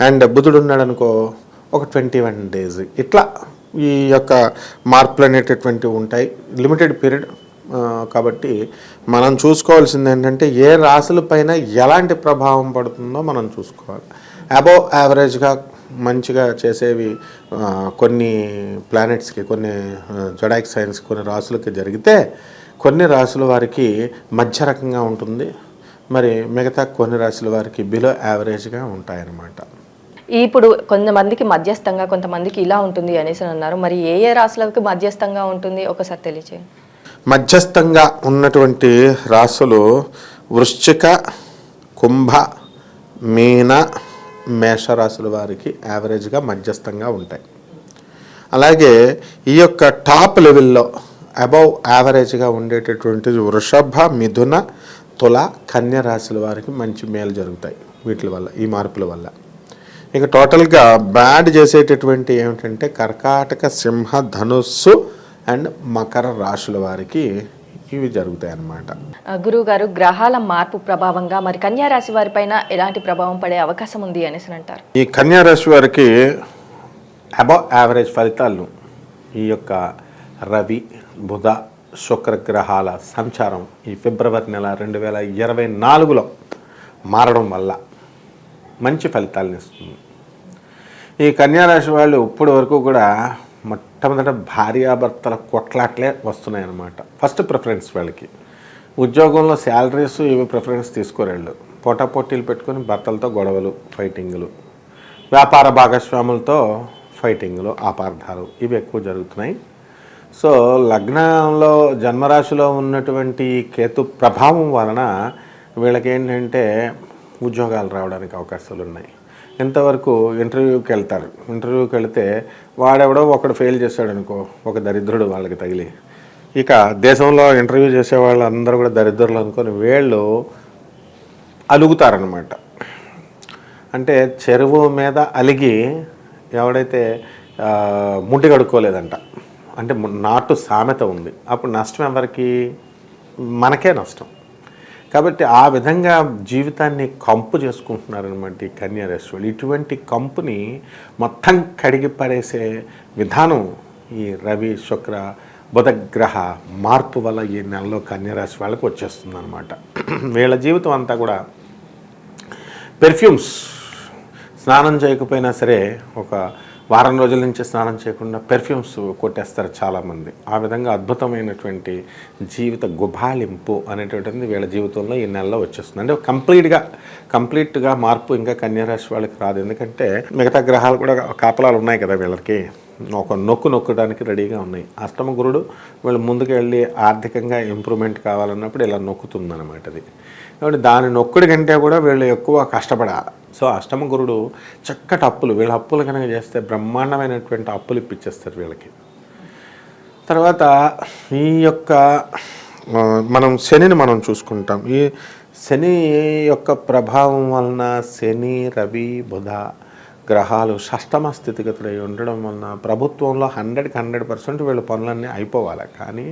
And బుధుడు ఉన్నాడు అనుకో ఒక ట్వంటీ వన్ డేస్. ఇట్లా ఈ యొక్క మార్పులు అనేటటువంటివి ఉంటాయి. లిమిటెడ్ పీరియడ్ కాబట్టి మనం చూసుకోవాల్సింది ఏంటంటే ఏ రాశుల పైన ఎలాంటి ప్రభావం పడుతుందో మనం చూసుకోవాలి. అబోవ్ యావరేజ్గా మంచిగా చేసేవి కొన్ని ప్లానెట్స్కి కొన్ని జొడాక్ సైన్స్ కొన్ని రాసులకి జరిగితే కొన్ని రాసుల వారికి మధ్య రకంగా ఉంటుంది. మరి మిగతా కొన్ని రాసుల వారికి బిలో యావరేజ్గా ఉంటాయన్నమాట. ఇప్పుడు కొంతమందికి మధ్యస్థంగా కొంతమందికి ఇలా ఉంటుంది అనేసి అన్నారు. మరి ఏ ఏ రాశులకు మధ్యస్థంగా ఉంటుంది? ఒకసారి తెలియచేయండి. మధ్యస్థంగా ఉన్నటువంటి రాసులు వృశ్చిక కుంభ మీన మేషరాశుల వారికి యావరేజ్గా మధ్యస్థంగా ఉంటాయి. అలాగే ఈ యొక్క టాప్ లెవెల్లో అబౌవ్ యావరేజ్గా ఉండేటటువంటి వృషభ మిథున తుల కన్య రాశుల వారికి మంచి మేలు జరుగుతాయి వీటి వల్ల ఈ మార్పుల వల్ల. ఇక టోటల్గా బ్యాడ్ చేసేటటువంటి ఏమిటంటే కర్కాటక సింహ ధనుస్సు అండ్ మకర రాశుల వారికి ఇవి జరుగుతాయి అన్నమాట గురువు గారు గ్రహాల మార్పు ప్రభావంగా మరి కన్యా రాశి వారిపైన ఎలాంటి ప్రభావం పడే అవకాశం ఉంది అనేసి అని అంటారు? ఈ కన్యా రాశి వారికి అబౌవ్ యావరేజ్ ఫలితాలు. ఈ యొక్క రవి బుధ శుక్ర గ్రహాల సంచారం ఈ ఫిబ్రవరి నెల రెండు వేల ఇరవై నాలుగులో మారడం వల్ల మంచి ఫలితాలను ఇస్తుంది. ఈ కన్యా రాశి వాళ్ళు ఇప్పటి వరకు కూడా మొట్టమొదట భార్యాభర్తల కొట్లాట్లే వస్తున్నాయి అన్నమాట ఫస్ట్ ప్రిఫరెన్స్ వాళ్ళకి. ఉద్యోగంలో శాలరీస్ ఇవి ప్రిఫరెన్స్ తీసుకోరేళ్ళు. పోటాపోటీలు పెట్టుకొని భర్తలతో గొడవలు ఫైటింగ్లు వ్యాపార భాగస్వాములతో ఫైటింగ్లు ఆపార్థాలు ఇవి ఎక్కువ జరుగుతున్నాయి. సో లగ్నంలో జన్మరాశిలో ఉన్నటువంటి కేతు ప్రభావం వలన వీళ్ళకి ఏంటంటే ఉద్యోగాలు రావడానికి అవకాశాలు ఉన్నాయి ఇంతవరకు ఇంటర్వ్యూకి వెళ్తారు. ఇంటర్వ్యూకి వెళితే వాడెవడో ఒకడు ఫెయిల్ చేశాడు అనుకో ఒక దరిద్రుడు వాళ్ళకి తగిలి. ఇక దేశంలో ఇంటర్వ్యూ చేసే వాళ్ళందరూ కూడా దరిద్రులు అనుకొని వీళ్ళు అలుగుతారనమాట అంటే చెరువు మీద అలిగి ఎవడైతే ముడ్డి ముట్టి కడుక్కోలేదంట. అంటే నాటు సామెత ఉంది. అప్పుడు నష్టం ఎవరికి? మనకే నష్టం. కాబట్టి ఆ విధంగా జీవితాన్ని కంపు చేసుకుంటున్నారనమాట ఈ కన్యా వాళ్ళు ఇటువంటి కంపుని మొత్తం కడిగి పడేసే విధానం ఈ రవి శుక్ర బుధగ్రహ మార్పు వల్ల ఈ నెలలో కన్యారాశి వాళ్ళకి వచ్చేస్తుంది అనమాట వీళ్ళ జీవితం అంతా కూడా పెర్ఫ్యూమ్స్. స్నానం చేయకపోయినా సరే ఒక వారం రోజుల నుంచి స్నానం చేయకుండా పెర్ఫ్యూమ్స్ కొట్టేస్తారు చాలామంది. ఆ విధంగా అద్భుతమైనటువంటి జీవిత గుభాలింపు అనేటువంటిది వీళ్ళ జీవితంలో ఈ నెలలో వచ్చేస్తుంది. అంటే కంప్లీట్గా కంప్లీట్గా మార్పు ఇంకా కన్యారాశి వాళ్ళకి రాదు. ఎందుకంటే మిగతా గ్రహాలు కూడా కాపలాలు ఉన్నాయి కదా వీళ్ళకి. ఒక నొక్కు నొక్కడానికి రెడీగా ఉన్నాయి. అష్టమ గురుడు వీళ్ళు ముందుకు వెళ్ళి ఆర్థికంగా ఇంప్రూవ్మెంట్ కావాలన్నప్పుడు ఇలా నొక్కుతుందన్నమాట అది. కాబట్టి దాని ఒక్కడి కంటే కూడా వీళ్ళు ఎక్కువ కష్టపడాలి. సో అష్టమ గురుడు చక్కటి అప్పులు వీళ్ళ అప్పులు కనుక చేస్తే బ్రహ్మాండమైనటువంటి అప్పులు ఇప్పించేస్తారు వీళ్ళకి. తర్వాత ఈ యొక్క మనం శనిని మనం చూసుకుంటాం. ఈ శని యొక్క ప్రభావం వలన శని రవి బుధ గ్రహాలు షష్టమ స్థితిగతులై ఉండడం వలన ప్రభుత్వంలో హండ్రెడ్కి హండ్రెడ్ పర్సెంట్ వీళ్ళ పనులన్నీ అయిపోవాలి. కానీ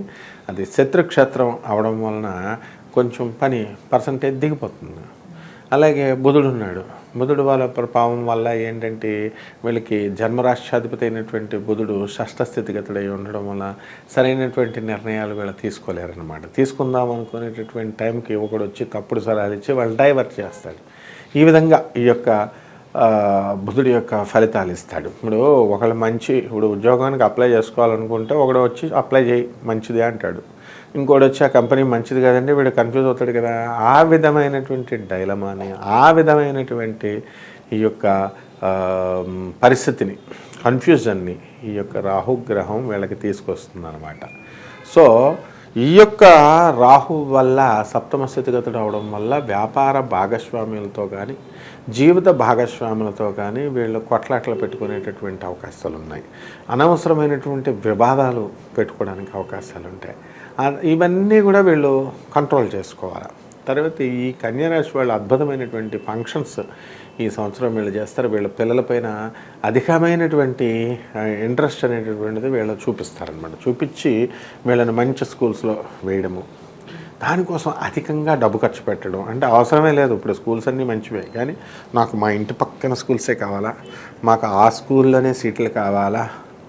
అది శత్రుక్షేత్రం అవడం వలన కొంచెం పని పర్సంటేజ్ దిగిపోతుంది. అలాగే బుధుడు ఉన్నాడు. బుధుడు వాళ్ళ ప్రభావం వల్ల ఏంటంటే వీళ్ళకి జన్మరాష్ట్రాధిపతి అయినటువంటి బుధుడు షష్టస్థితిగతుడై ఉండడం వల్ల సరైనటువంటి నిర్ణయాలు వీళ్ళు తీసుకోలేరనమాట తీసుకుందాం అనుకునేటటువంటి టైంకి ఒకడు వచ్చి తప్పుడు సలహాలు ఇచ్చి వాళ్ళు డైవర్ట్ చేస్తాడు. ఈ విధంగా ఈ యొక్క బుధుడి యొక్క ఫలితాలు ఇస్తాడు. ఇప్పుడు ఒకళ్ళు మంచి ఇప్పుడు ఉద్యోగానికి అప్లై చేసుకోవాలనుకుంటే ఒకడు వచ్చి అప్లై చేయి మంచిది అంటాడు. ఇంకోటి వచ్చి ఆ కంపెనీ మంచిది కదండి వీడు కన్ఫ్యూజ్ అవుతాడు కదా. ఆ విధమైనటువంటి డైలమాని ఆ విధమైనటువంటి ఈ యొక్క పరిస్థితిని కన్ఫ్యూజన్ని ఈ యొక్క రాహుగ్రహం వీళ్ళకి తీసుకొస్తుంది అనమాట సో ఈ యొక్క రాహు వల్ల సప్తమ స్థితిగతుడు అవడం వల్ల వ్యాపార భాగస్వామ్యులతో కానీ జీవిత భాగస్వాములతో కానీ వీళ్ళు కొట్లాట్లు పెట్టుకునేటటువంటి అవకాశాలు ఉన్నాయి. అనవసరమైనటువంటి వివాదాలు పెట్టుకోవడానికి అవకాశాలు ఉంటాయి. ఇవన్నీ కూడా వీళ్ళు కంట్రోల్ చేసుకోవాలి? తర్వాత ఈ కన్యారాశి వాళ్ళు అద్భుతమైనటువంటి ఫంక్షన్స్ ఈ సంవత్సరం వీళ్ళు చేస్తారు. వీళ్ళ పిల్లలపైన అధికమైనటువంటి ఇంట్రెస్ట్ అనేటటువంటిది వీళ్ళు చూపిస్తారనమాట చూపించి వీళ్ళని మంచి స్కూల్స్లో వేయడము. దానికోసం అధికంగా డబ్బు ఖర్చు పెట్టడం అంటే అవసరమే లేదు. ఇప్పుడు స్కూల్స్ అన్నీ మంచివే. కానీ నాకు మా ఇంటి పక్కన స్కూల్సే కావాలా? మాకు ఆ స్కూల్లోనే సీట్లు కావాలా?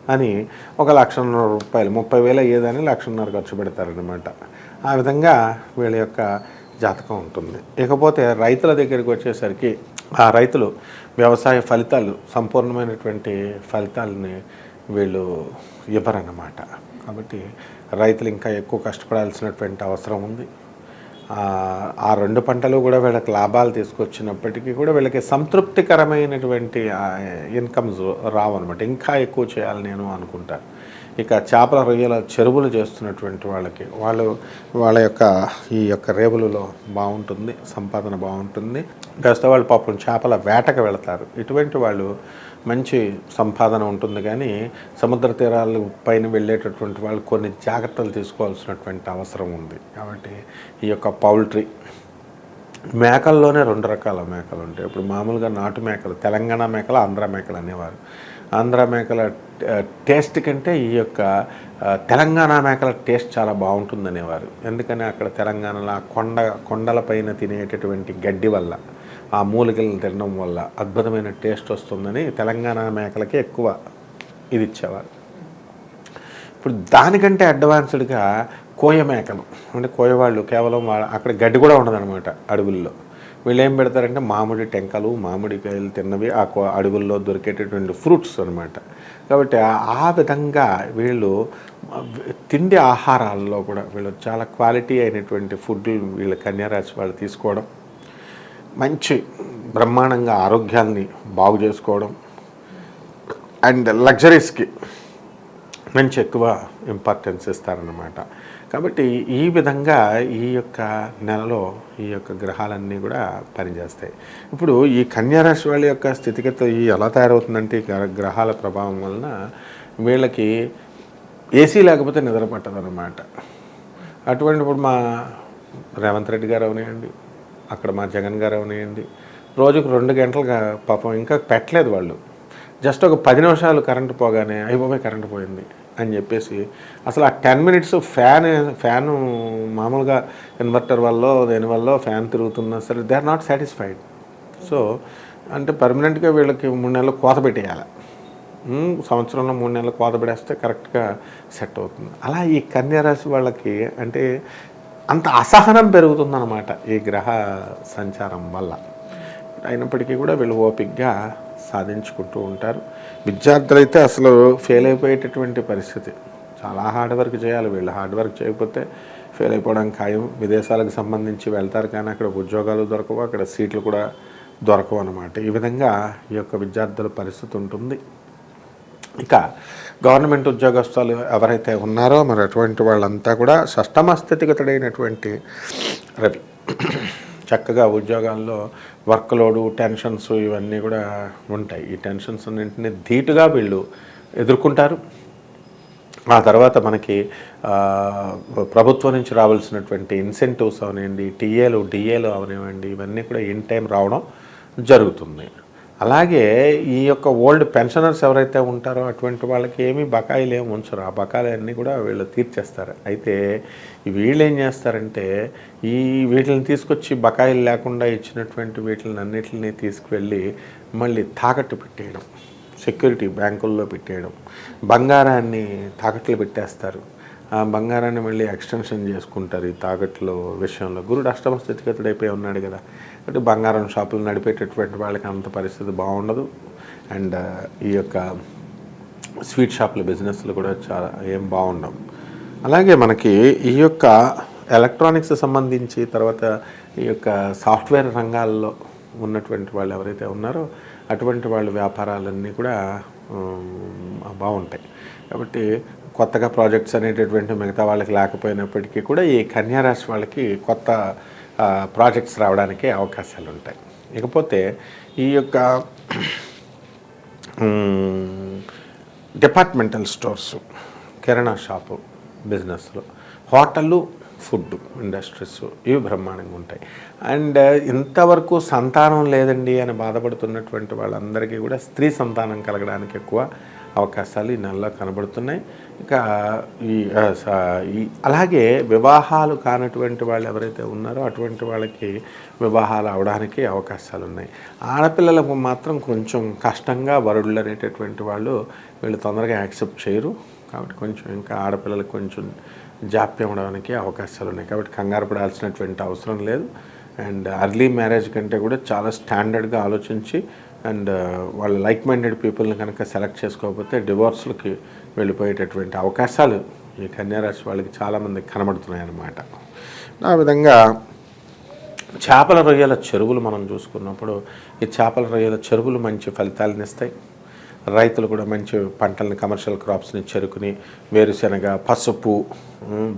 అని ఒక లక్షన్నర రూపాయలు ముప్పై వేలు అయ్యేదని లక్షన్నర ఖర్చు పెడతారనమాట ఆ విధంగా వీళ్ళ యొక్క జాతకం ఉంటుంది. ఇకపోతే రైతుల దగ్గరికి వచ్చేసరికి ఆ రైతులు వ్యవసాయ ఫలితాలు సంపూర్ణమైనటువంటి ఫలితాలని వీళ్ళు ఇవ్వరన్నమాట. కాబట్టి రైతులు ఇంకా ఎక్కువ కష్టపడాల్సినటువంటి అవసరం ఉంది. ఆ, రెండు పంటలు కూడా వీళ్ళకి లాభాలు తీసుకొచ్చినప్పటికీ కూడా వీళ్ళకి సంతృప్తికరమైనటువంటి ఇన్కమ్స్ రావన్నమాట. ఇంకా ఎక్కువ చేయాలి నేను అనుకుంటాను ఇక చేపల రొయ్యల చెరువులు చేస్తున్నటువంటి వాళ్ళకి వాళ్ళు వాళ్ళ యొక్క ఈ యొక్క రేవులలో బాగుంటుంది సంపాదన బాగుంటుంది. కాస్త వాళ్ళు పాపం చేపల వేటకు వెళతారు. ఇటువంటి వాళ్ళు మంచి సంపాదన ఉంటుంది కానీ సముద్ర తీరాల పైన వెళ్ళేటటువంటి వాళ్ళు కొన్ని జాగ్రత్తలు తీసుకోవాల్సినటువంటి అవసరం ఉంది. కాబట్టి ఈ యొక్క పౌల్ట్రీ మేకల్లోనే రెండు రకాల మేకలు ఉంటాయి. ఇప్పుడు మామూలుగా నాటు మేకలు తెలంగాణ మేకలు ఆంధ్ర మేకలు అనేవారు. ఆంధ్ర మేకల టేస్ట్ కంటే ఈ యొక్క తెలంగాణ మేకల టేస్ట్ చాలా బాగుంటుంది అనేవారు ఎందుకని అక్కడ తెలంగాణలో కొండ కొండలపైన తినేటటువంటి గడ్డి వల్ల ఆ మూలికలను తినడం వల్ల అద్భుతమైన టేస్ట్ వస్తుందని తెలంగాణ మేకలకి ఎక్కువ ఇది ఇచ్చేవారు ఇప్పుడు దానికంటే అడ్వాన్స్డ్గా కోయ మేకలు అంటే కోయవాళ్ళు కేవలం అక్కడ గడ్డి కూడా ఉండదన్నమాట అడవుల్లో. వీళ్ళు ఏం పెడతారంటే మామిడి టెంకలు మామిడికాయలు తిన్నవి ఆ కో- అడవుల్లో దొరికేటటువంటి ఫ్రూట్స్ అన్నమాట. కాబట్టి ఆ- విధంగా వీళ్ళు తిండి ఆహారాల్లో కూడా వీళ్ళు చాలా క్వాలిటీ అయినటువంటి ఫుడ్ వీళ్ళ కన్యారాశి వాళ్ళు తీసుకోవడం మంచి బ్రహ్మాండంగా ఆరోగ్యాన్ని బాగు చేసుకోవడం అండ్ లగ్జరీస్కి మంచి ఎక్కువ ఇంపార్టెన్స్ ఇస్తారన్నమాట. కాబట్టి ఈ విధంగా ఈ యొక్క నెలలో ఈ యొక్క గ్రహాలన్నీ కూడా పనిచేస్తాయి. ఇప్పుడు ఈ కన్యారాశి వాళ్ళ యొక్క స్థితిగతి ఎలా తయారవుతుందంటే ఈ గ్రహాల ప్రభావం వలన వీళ్ళకి ఏసీ లేకపోతే నిద్ర పట్టదన్నమాట అటువంటి ఇప్పుడు మా రేవంత్ రెడ్డి గారు అవనివ్వండి అక్కడ మా జగన్ గారు అవనివ్వండి రోజుకు రెండు గంటలుగా పాపం ఇంకా పెట్టలేదు వాళ్ళు. జస్ట్ ఒక పది నిమిషాలు కరెంటు పోగానే అయిపోయి కరెంటు పోయింది. అని చెప్పేసి. అసలు ఆ టెన్ మినిట్స్ ఫ్యాన్ ఫ్యాను మామూలుగా ఇన్వర్టర్ వల్ల దేనివల్ల ఫ్యాన్ తిరుగుతున్నా సరే they are not satisfied. So అంటే పర్మనెంట్గా వీళ్ళకి మూడు నెలలు కోత పెట్టేయాలి. సంవత్సరంలో మూడు నెలలు కోత పెడేస్తే కరెక్ట్గా సెట్ అవుతుంది. అలా ఈ కన్యారాశి వాళ్ళకి అంటే అంత అసహనం పెరుగుతుందన్నమాట ఈ గ్రహ సంచారం వల్ల. అయినప్పటికీ కూడా వీళ్ళు ఓపిక్గా సాధించుకుంటూ ఉంటారు. విద్యార్థులు అయితే అసలు ఫెయిల్ అయిపోయేటటువంటి పరిస్థితి. చాలా హార్డ్ వర్క్ చేయాలి. వీళ్ళు హార్డ్ వర్క్ చేయకపోతే ఫెయిల్ అయిపోవడం ఖాయం. విదేశాలకు సంబంధించి వెళ్తారు కానీ అక్కడ ఉద్యోగాలు దొరకవు. అక్కడ సీట్లు కూడా దొరకవు అనమాట ఈ విధంగా ఈ యొక్క విద్యార్థుల పరిస్థితి ఉంటుంది. ఇక గవర్నమెంట్ ఉద్యోగస్తులు ఎవరైతే ఉన్నారో మరి అటువంటి వాళ్ళంతా కూడా షష్టమ స్థితిగతుడైనటువంటి రవి. చక్కగా ఉద్యోగాల్లో వర్క్ లోడు టెన్షన్స్ ఇవన్నీ కూడా ఉంటాయి. ఈ టెన్షన్స్ అన్నింటినీ ధీటుగా వీళ్ళు ఎదుర్కొంటారు. ఆ తర్వాత మనకి ప్రభుత్వం నుంచి రావాల్సినటువంటి ఇన్సెంటివ్స్ అవనివ్వండి టీఏలు డిఏలు అవనివ్వండి ఇవన్నీ కూడా ఇన్ టైం రావడం జరుగుతుంది. అలాగే ఈ యొక్క ఓల్డ్ పెన్షనర్స్ ఎవరైతే ఉంటారో అటువంటి వాళ్ళకి ఏమీ బకాయిలు ఏమి ఉంచరు. ఆ బకాయిలన్నీ కూడా వీళ్ళు తీర్చేస్తారు. అయితే వీళ్ళు ఏం చేస్తారంటే ఈ వీటిని తీసుకొచ్చి బకాయిలు లేకుండా ఇచ్చినటువంటి వీటిని అన్నిటిని తీసుకువెళ్ళి మళ్ళీ తాకట్టు పెట్టేయడం. సెక్యూరిటీ బ్యాంకుల్లో పెట్టేయడం. బంగారాన్ని తాకట్లు పెట్టేస్తారు. ఆ బంగారాన్ని మళ్ళీ ఎక్స్టెన్షన్ చేసుకుంటారు ఈ తాకట్లు విషయంలో. గురుడు అష్టమ స్థితిగతుడు అయిపోయి ఉన్నాడు కదా. అంటే బంగారం షాపులు నడిపేటటువంటి వాళ్ళకి అంత పరిస్థితి బాగుండదు. అండ్ ఈ యొక్క స్వీట్ షాపుల బిజినెస్లు కూడా చాలా ఏం బాగుండవు. అలాగే మనకి ఈ యొక్క ఎలక్ట్రానిక్స్ సంబంధించి తర్వాత ఈ యొక్క సాఫ్ట్వేర్ రంగాల్లో ఉన్నటువంటి వాళ్ళు ఎవరైతే ఉన్నారో అటువంటి వాళ్ళ వ్యాపారాలన్నీ కూడా బాగుంటాయి. కాబట్టి కొత్తగా ప్రాజెక్ట్స్ అనేటటువంటి మిగతా వాళ్ళకి లేకపోయినప్పటికీ కూడా ఈ కన్యారాశి వాళ్ళకి కొత్త ప్రాజెక్ట్స్ రావడానికి అవకాశాలు ఉంటాయి ఇకపోతే ఈ యొక్క డిపార్ట్మెంటల్ స్టోర్స్ కిరాణా షాపు బిజినెస్లు హోటళ్ళు ఫుడ్ ఇండస్ట్రీస్ ఇవి బ్రహ్మాండంగా ఉంటాయి అండ్ ఇంతవరకు సంతానం లేదండి అని బాధపడుతున్నటువంటి వాళ్ళందరికీ కూడా స్త్రీ సంతానం కలగడానికి ఎక్కువ అవకాశాలు ఈ నెలలో కనబడుతున్నాయి. ఇక ఈ ఈ అలాగే వివాహాలు కానటువంటి వాళ్ళు ఎవరైతే ఉన్నారో అటువంటి వాళ్ళకి వివాహాలు అవడానికి అవకాశాలు ఉన్నాయి ఆడపిల్లలకు మాత్రం కొంచెం కష్టంగా వరుడులు అనేటటువంటి వాళ్ళు వీళ్ళు తొందరగా యాక్సెప్ట్ చేయరు. కాబట్టి కొంచెం ఇంకా ఆడపిల్లలకు కొంచెం జాప్యం అవడానికి అవకాశాలు ఉన్నాయి కాబట్టి కంగారు పడాల్సినటువంటి అవసరం లేదు. అండ్ అర్లీ మ్యారేజ్ కంటే కూడా చాలా స్టాండర్డ్గా ఆలోచించి అండ్ వాళ్ళ లైక్ మైండెడ్ పీపుల్ని కనుక సెలెక్ట్ చేసుకోకపోతే డివోర్స్లకి వెళ్ళిపోయేటటువంటి అవకాశాలు ఈ కన్యారాశి వాళ్ళకి చాలామంది కనబడుతున్నాయి అన్నమాట ఆ విధంగా చేపల రొయ్యల చెరువులు మనం చూసుకున్నప్పుడు ఈ చేపల రొయ్యల చెరువులు మంచి ఫలితాలను ఇస్తాయి. రైతులు కూడా మంచి పంటలను కమర్షియల్ క్రాప్స్ని చెరుకుని వేరుశనగ పసుపు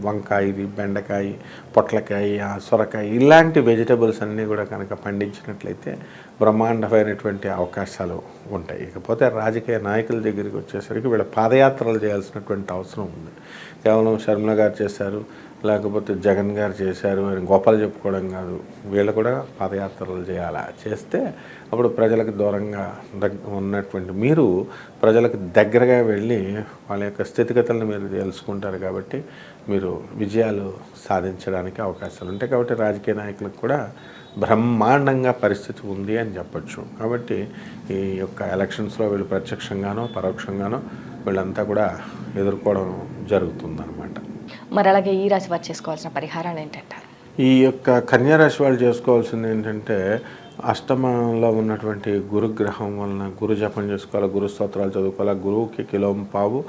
వంకాయ ఇది బెండకాయ పొట్లకాయ సొరకాయ ఇలాంటి వెజిటబుల్స్ అన్నీ కూడా కనుక పండించినట్లయితే బ్రహ్మాండమైనటువంటి అవకాశాలు ఉంటాయి. ఇకపోతే రాజకీయ నాయకుల దగ్గరికి వచ్చేసరికి వీళ్ళ పాదయాత్రలు చేయాల్సినటువంటి అవసరం ఉంది. కేవలం శర్మల గారు చేశారు లేకపోతే జగన్ గారు చేశారు అని గొప్పలు చెప్పుకోవడం కాదు. వీళ్ళు కూడా పాదయాత్రలు చేయాలా? చేస్తే అప్పుడు ప్రజలకు దూరంగా దగ్ ఉన్నటువంటి మీరు ప్రజలకు దగ్గరగా వెళ్ళి వాళ్ళ యొక్క స్థితిగతులను మీరు తెలుసుకుంటారు కాబట్టి మీరు విజయాలు సాధించడానికి అవకాశాలు ఉంటాయి కాబట్టి రాజకీయ నాయకులకు కూడా బ్రహ్మాండంగా పరిస్థితి ఉంది అని చెప్పొచ్చు. కాబట్టి ఈ యొక్క ఎలక్షన్స్లో వీళ్ళు ప్రత్యక్షంగానో పరోక్షంగానో వీళ్ళంతా కూడా ఎదుర్కోవడం జరుగుతుందన్నమాట. మరి అలాగే ఈ రాశి వారు చేసుకోవాల్సిన పరిహారాలు ఏంటంటారు? ఈ యొక్క కన్యారాశి వాళ్ళు చేసుకోవాల్సింది ఏంటంటే అష్టమంలో ఉన్నటువంటి గురుగ్రహం వలన గురు జపం చేసుకోవాలి గురు స్తోత్రాలు చదువుకోవాలి గురువుకి కిలోం పావు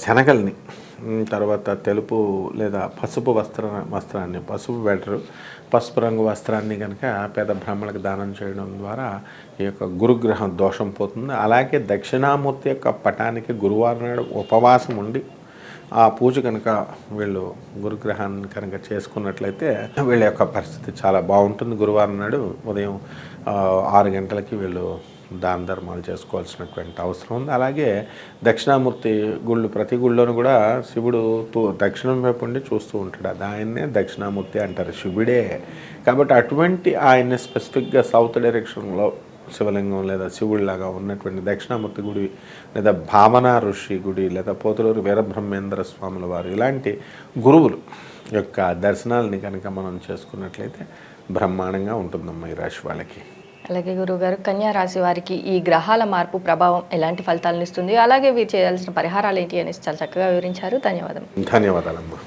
శనగల్ని తర్వాత తెలుపు లేదా పసుపు వస్త్ర వస్త్రాన్ని పసుపు బెటరు పసుపు రంగు వస్త్రాన్ని కనుక పేద బ్రాహ్మణులకు దానం చేయడం ద్వారా ఈ యొక్క గురుగ్రహం దోషం పోతుంది. అలాగే దక్షిణామూర్తి యొక్క పటానికి గురువారం ఉపవాసం ఉండి ఆ పూజ కనుక వీళ్ళు గురుగ్రహాన్ని కనుక చేసుకున్నట్లయితే వీళ్ళ యొక్క పరిస్థితి చాలా బాగుంటుంది. గురువారం నాడు ఉదయం ఆరు గంటలకి వీళ్ళు దాన ధర్మాలు చేసుకోవాల్సినటువంటి అవసరం ఉంది. అలాగే దక్షిణామూర్తి గుళ్ళు ప్రతి గుళ్ళోనూ కూడా శివుడు తూ దక్షిణం వైపు ఉండి చూస్తూ ఉంటాడు. అది ఆయన్నే దక్షిణామూర్తి అంటారు శివుడే. కాబట్టి అటువంటి ఆయన్ని స్పెసిఫిక్గా సౌత్ డైరెక్షన్లో శివలింగం లేదా శివుడిలాగా ఉన్నటువంటి దక్షిణామూర్తి గుడి లేదా భావన ఋషి గుడి లేదా పోతులూరు వీరబ్రహ్మేంద్ర స్వాముల వారు ఇలాంటి గురువులు యొక్క దర్శనాలని కనుక మనం చేసుకున్నట్లయితే బ్రహ్మాండంగా ఉంటుందమ్మా ఈ రాశి వాళ్ళకి. అలాగే గురువుగారు కన్యా రాశి వారికి ఈ గ్రహాల మార్పు ప్రభావం ఎలాంటి ఫలితాలను ఇస్తుంది? అలాగే వీరు చేయాల్సిన పరిహారాలు ఏంటి అని చాలా చక్కగా వివరించారు. ధన్యవాదం. ధన్యవాదాలమ్మా.